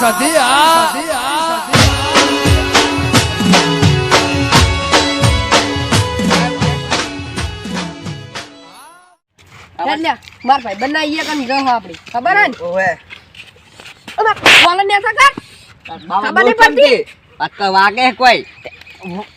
સધી આ ચાલ લ્યા, માર ભાઈ બનાવીએ કન જહ આપડી ખબર હે ને? ઓવે. અમાર કોલર ને સકા ખબર નહીં બોલ પડતી? ચમથી. વાગે કોઈ.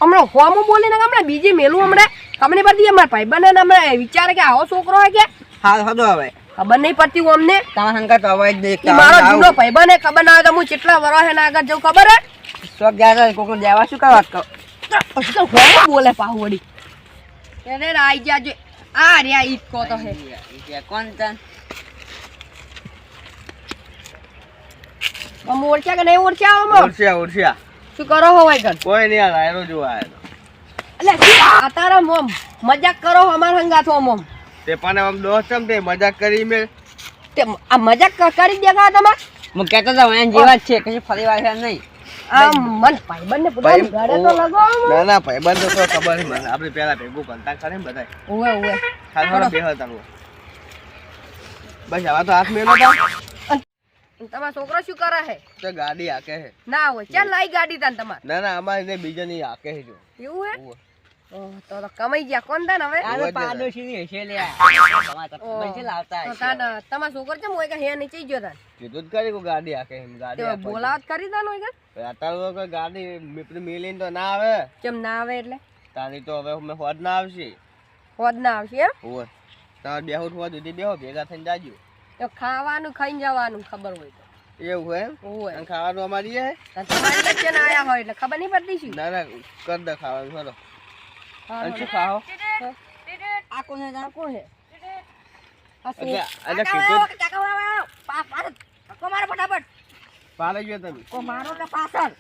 હમણાં હોમું બોલીને હમણાં બીજી મેલું હમણાં. ખબર નહીં પડતી અમાર ભાઈ બને હમણાં વિચારે કે આવો છોકરો હોય કે? હા હદો હવે. ખબર નહીં પડતી અમને. તમારા સંગત અવાજ ઈ મારો જૂનો ભાઈ બને ખબર ના આવે તો હું કેટલા વરસ એના આગળ જવું ખબર હે? તો ગયા કોક દેવા શું કરવા કહો? પછી તો હોમું બોલે પાહુ વળી એને આઈ જાજો આ રે ઈ જ તો હે. કોણ તન તમે ઓળખ્યા કે નહીં ઓળખ્યા આવો ઉડસ્યા ઉડસ્યા શું કરો હો ભાઈ ગણ કોઈ નહીં આ રાયરો જોવા આયેલો એટલે આ તારા મમ મજાક કરો અમાર હંગાથ મોમ તે પણ આમ દોસ્તમ તે મજાક કરી મે તે આ મજાક કરી દેગા તમે? હું કહેતો તો એન જેવા છે કશું ફરી વાર છે નહીં. આ મન ભાઈબંધને પૂછો ગાડે તો લગો ના ના ભાઈ બંધ તો ખબર છે મને. આપણે પહેલા ભેગું કરતા ખરે ને બધાય. ઓવે ઓવે ખાલી થોડો બેહ તારું બસ હવે તો હાથ મેલો તો. તમારો છોકરો શું કરે છે? તો ગાડી આકે છે. ના હોય. ચાલ લાઈ ગાડી તાન તમારે. ના ના અમારે ને બીજા ની આકે છે જો. એવું હે? તો તો કમાઈ ગયા. કોણ તાન હવે? આ પાડોશી હશે લે તમારા તો ઓહ. છે લાવતા તો હશે. તમારો છે મોય કે હે નીચે ગયો તાન? કીધું જ કરી કો ગાડી આકે એમ ગાડી તો બોલાવત કરી તાન હોય કે? અત્યારે કોઈ ગાડી મીપડી મિલીને તો ના આવે. કેમ ના આવે એટલે? તારી તો હવે મે હોદ ના આવશે. હોદ ના આવશે એમ? ઓવે તમારે બેહુ હોદ સુધી બેહો ભેગા થઈને જાજો. તો ખાવાનું ખાઈને જવાનું ખબર હોય તો. એવું હોય એમ? ઓવે ખાવાનું અમારી હે? તમારી વચ્ચે ના આયા હોય એટલે ખબર નહીં પડતી શું? ના ના કર દે ખાવાનું ચલો અને શું ખાઓ? આ કોણ હે પાલે ગયો તમે. કો મારો કે પાછળ.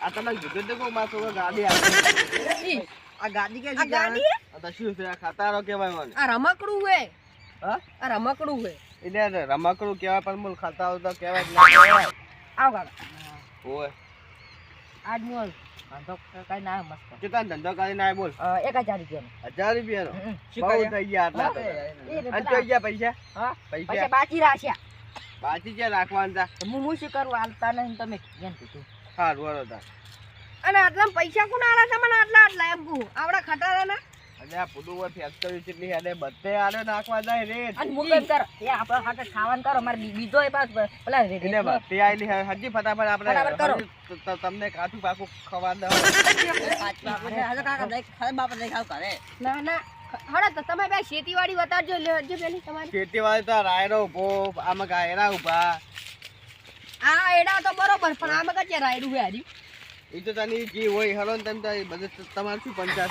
આ તમે કીધું તો ગાડી આ ગાડી કે ગાડી? આ શું છે આ ખાતારો કહેવાય મને. આ રમકડું હે હા? આ રમકડું હે એટલે રમકડું કહેવાય પણ મૂળ ખાતા આવતા કેવાય કહેવાય જ ના કહેવાય. આવ કાકા. ઓય આજ મોલ. વાંધો કઈ ના મસ્ત. કેટલા ધંધો કરીને આય બોલ. એક હજાર રૂપિયાનો. હજાર રૂપિયાનો? શું બહુ થઈ ગયા આટલા તો. એ રે અને બધા. ગયા પૈસા? હા પૈસા? પૈસા બાકી રાખ્યા. બાકી છે રાખવાના તા હું હું શું કરું હાલતા નહીં તમે. કેમ કીધું. સારું હાલો અને આટલા પૈસા કોણ આલા તમને આટલા આટલા એમ કહું. આવડા ખટારાના. અને આ પુડું હોય ફેક્ટરી કેટલી હેડે બધે આડે નાખવા જાય રે. અને મુકન કર એ આપણા હાથે ખાવાનું કરો મારે બીજો એ પાસ પેલા રે- એટલે બધે આયેલી હજી ફટાફટ આપણે તમને કાઠું પાકું ખવા દો હાલો કાકા, દેખ, ખરે બાપરે દેખાવ કરે. ના ના હળો તો તમે બે ખેતીવાડી બતાડજો લે પેલી તમારી. ખેતીવાડી તો રાયરો ઊભો આમાં ગાયરા ઊભા. આ એડા તો બરોબર પણ આમાં કચ્ચે રાયડું હે હારી એ તો તને જે હોય હરો ને તમે બધું તમારું તમારે શું પંચાયત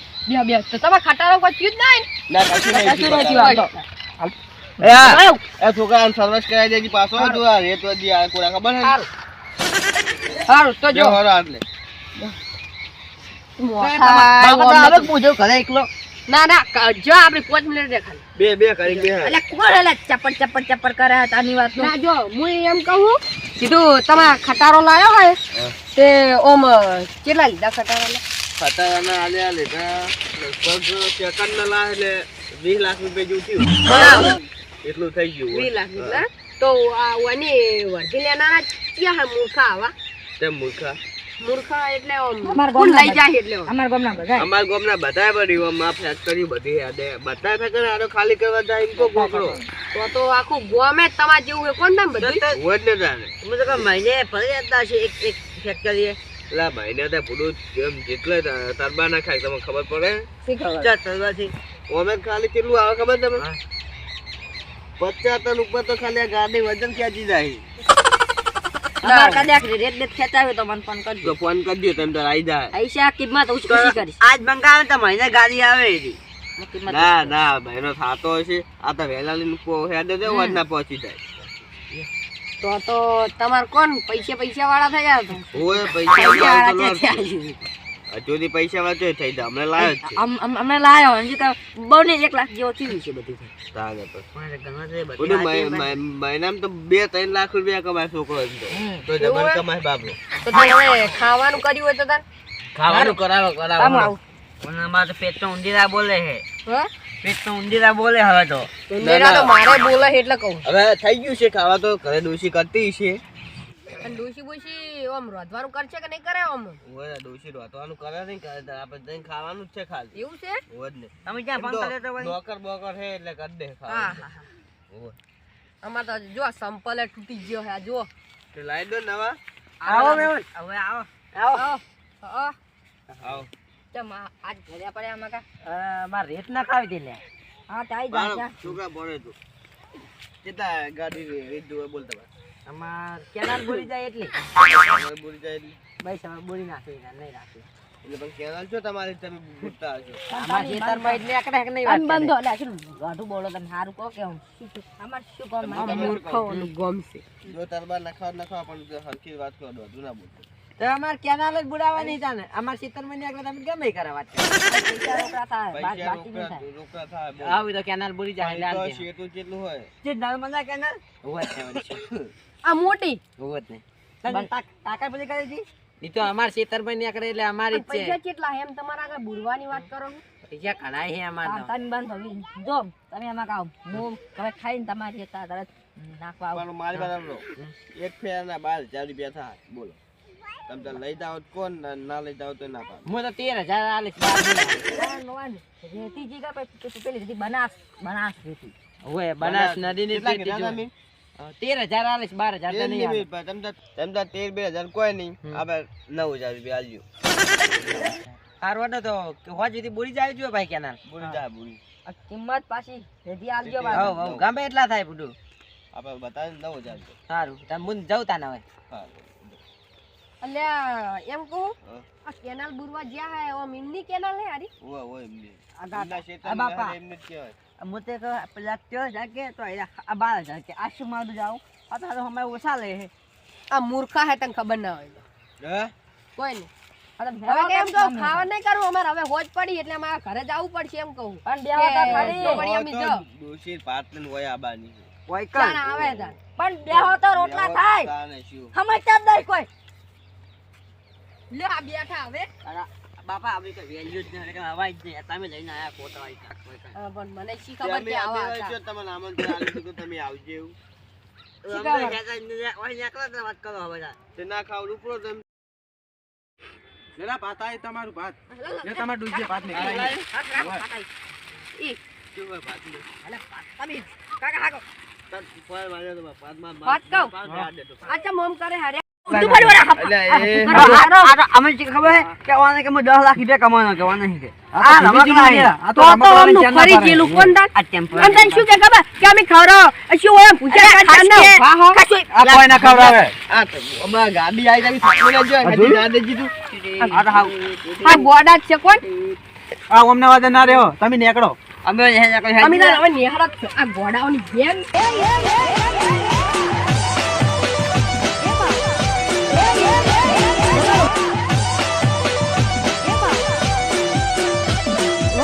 બે બે તો તમે ખટારો કોઈ થયું જ ના કશું નહીં થયું. થયું. એ આ, સર્વિસ કરાવી દેજે પાછો જો આ રેત વધી આ કોરા ખબર છે સારું સારું તો જો. જો હરો આટલે મોથા બાપા તો હવે પૂછો ઘરે એકલો. ના ના જો આપણે પાંચ મિનિટ રે બે બે કરી બે એટલે કોણ એટલે ચપડ ચપડ ચપડ કરે તાની વાત ના? જો હું એમ કહું કીધું તમે ખટારો લાવ્યો હોય તે ઓમ કેટલા લીધા ખટારો ખતરાના આલે આલે તા. લગભગ સેકન્ડ ના લા એટલે વીસ લાખ રૂપિયા જેવું થયું. એટલું થઈ ગયું વીસ લાખ રૂપિયા? તો આ વાની વર્ધી લેનારા ક્યાં હે મૂર્ખા આવા? તે મૂર્ખા? મૂર્ખા એટલે અમારા કોણ લઈ જાય એટલે ઓમ. ગામના બધા. અમાર ગામના ઓમાં ફેક્ટરી બધી હેડે બધા ફેક્ટરી આડો ખાલી કરવા જાય તો તો આખું ગોમે જ તમારે જેવું કોણ બધું? હોય ને તો મહિને ફરી જતા છે એક એક ફેક્ટરીએ આ ભાઈને ત્યાં પૂરું જેમ જેટલે તરબા ના ખાય તમને ખબર પડે? શી ખબર? ચાર તરવાથી ઓમે ખાલી કેટલું આવે ખબર તમને? પચાસ ટન ઉપર તો ખાલી આ ગાડી વજન ખેંચી જાય. કદાચ રેટ બેટ ખેંચાવે તો મને ફોન કરજો. તો ફોન કરજો તમે તો આવી જાય. પૈસા કિંમત ઓછી ઓછી કરીશ. આજ મંગાવે તો મહિને ગાડી આવે એની. ના ના ભાઈનો થાતો હશે. આ તો વહેલા લઈને હેડે દે ના પહોંચી જાય. તો તો તમાર કોણ? પૈસા પૈસા વાળા થઈ ગયા ઓય પૈસા વાળા લો. હજુ પૈસા વાળા ચોય થઈ જાય. અમને લાયો છે. અમ- અમ- અમે લાયો. હજી તો બહુ ને એક લાખ જેવો થયું છે બધું. તાગે તો. વાંચી. મહિનામાં તો બે ત્રણ લાખ રૂપિયા કમાય છોકરો તો. તો ડબલ કમાય બાપરો તો તમે હવે ખાવાનું કર્યું હોય તો તાર? ખાવાનું કરાવો આમ કરાવો અમારે તો પેટ તો ઊંધીરા બોલે હે. હા? તો ઊંધીરા બોલે હવે તો. તો તો મારે બોલે એટલે કહું. હવે થઈ ગયું છે ખાવા તો ઘરે ડોશી કરતી છે. અને ડોશી બોશી રોધવાનું કરશે કે નહીં કરે આમ ઓય ડોશી કરે નહીં કરે તો આપણે જઈને ખાવાનું જ છે ખાલી. એવું છે? ઓય જ ને. તમે ક્યાં ફોન કર્યો તો ભાઈ નોકર બોકર છે એટલે કર દે હા હા અમાર તો જો સંપલે તૂટી ગયો હે જો. તો લાઈ દો નવા. આવો હવે આવો. આવો હા આવો. ચમ આ- આજ ઘરે પડે આમાં કા? મારે રેટ ના ખાવી દે લે. હા તાઈ જા. છોકરા તું. કેટલા ગાડી બોલ અમાર કેનાલ બોલી જાય એટલી. બોલી જાય એટલે. બોલી નાખી નહીં રાખી. એટલે પણ કેનાલ છો તમારી તમે અમાર ખેતરમાં એટલે એકડે એક નહીં વાત બંધો લે શું? ગાઢું બોલો તમે હારું કહો કે હું અમાર શું મૂર્ખો ગમશે. જો તરબાર નખાવ નખાવ પણ જો હરખી વાત કરો ના બોલતો. તો અમાર કેનાલ જ બુડાવવાની હતા ને. અમાર ખેતરમાં મહિને આગળ તમે ગમે કરે વાત નહીં. આવી તો કેનાલ બુડી જાય એટલે. કેટલું હોય. જે નર્મદા કેનાલ. આ મોટી? હોત ને. તાકા પછી કરે છે ઈ તો અમાર ખેતરમાં મહિને આગળ એટલે અમારી જ પૈસા કેટલા એમ તમારા આગળ બુડવાની વાત કરો છો? પૈસા ઘણા છે અમાર તમે બંધ હવે જો તમે એમાં કાવ હું હવે ખાઈને તમારી તરત નાખવા મારી વાત એક ફેરના બાર હજાર રૂપિયા થાય. બોલો. તમે તાર લઈ જાઓ તો કોણ ના- ના લઈ જાઓ તો ના પાડે. હું તો તેર હજાર વાન. રેતી જી કા પછી પેલી રેતી બનાસ બનાસ રેતી. ઓય બનાસ નદી ની કેટલા કીધા તમે? તેર હજાર આલીશ બાર હજાર તો તેર નહીં તમે તમે તાર બે હજાર કોઈ નહીં. આપણે નવ હજાર રૂપિયા આલજો હારવાડો તો હોજ સુધી બોલી જાય જો ભાઈ કેનાલ. બોલી જાય બોલી આ કિંમત પાછી રેતી આલજો ભાઈ હો હો ગમે એટલા થાય બધું. આપણે બતાવી નવ હજાર. સારું તમે મુન જવું તા હોય. હા. અલ્યા એમ કહું આ કેનાલ બુરવા જ્યાં હે ઓ ઇન્ની કેનાલ હે આરી ઓય ઓ એમની. આ. એમના બાપા. હારે એમને જ કહેવાય. હું તે પેલા ત્યો જાકે તો આ બાર જાકે કે આ શું મારું જાઉં આ તો હારું ઓછા લે હે આ મૂર્ખા હે તને ખબર ના હોય હે? કોઈ નહીં હવે કેમ તો ખાવા નહીં કરું અમારે હવે હોજ પડી એટલે અમારે ઘરે જવું પડશે એમ કહું પણ બે હતા ખરી તો વળી અમે જો ડોશી પાટણ હોય આબાની. કોઈ ચાણ આવે. પણ બેહો તો રોટલા થાય? સમજતા જ નહીં કોઈ લે આ બેઠા હવે. બાપા આપણે કઈ વેલ્યુ જ નહીં કે અવાજ નહીં તમે લઈને આયા કાંઈક. હા, પણ મને શી ખબર કે આવા હતા. જો તમને આમંત્રણ આલ્યું હતું, તમે આવજો એવું. જા. તમે તમારું ભાત. લે તમારે ડૂજે ભાત તમે દેતો. આચા મોમ કરે હારે? એટલે આ અમને શી ખબર હે કે ઓને કે હું 10 લાખ રૂપિયા કમાવાનો કે ઓને શી કે આ રમકડા હે. આ તો તો આમનું ફરી જેલું કોણ દાન? આ ટેમ્પો અને તને શું કે ખબર કે અમે ખવડાવો શું હોય પૂછ્યા કાઢ ના ઊભા હો. આ કોઈ ના ખવડાવે આ તો હમણાં ગાડી છે કોણ આ અમને વાદે ના રહ્યો તમે નીકળો અમે છે. આ ગોડાઓની ગેમ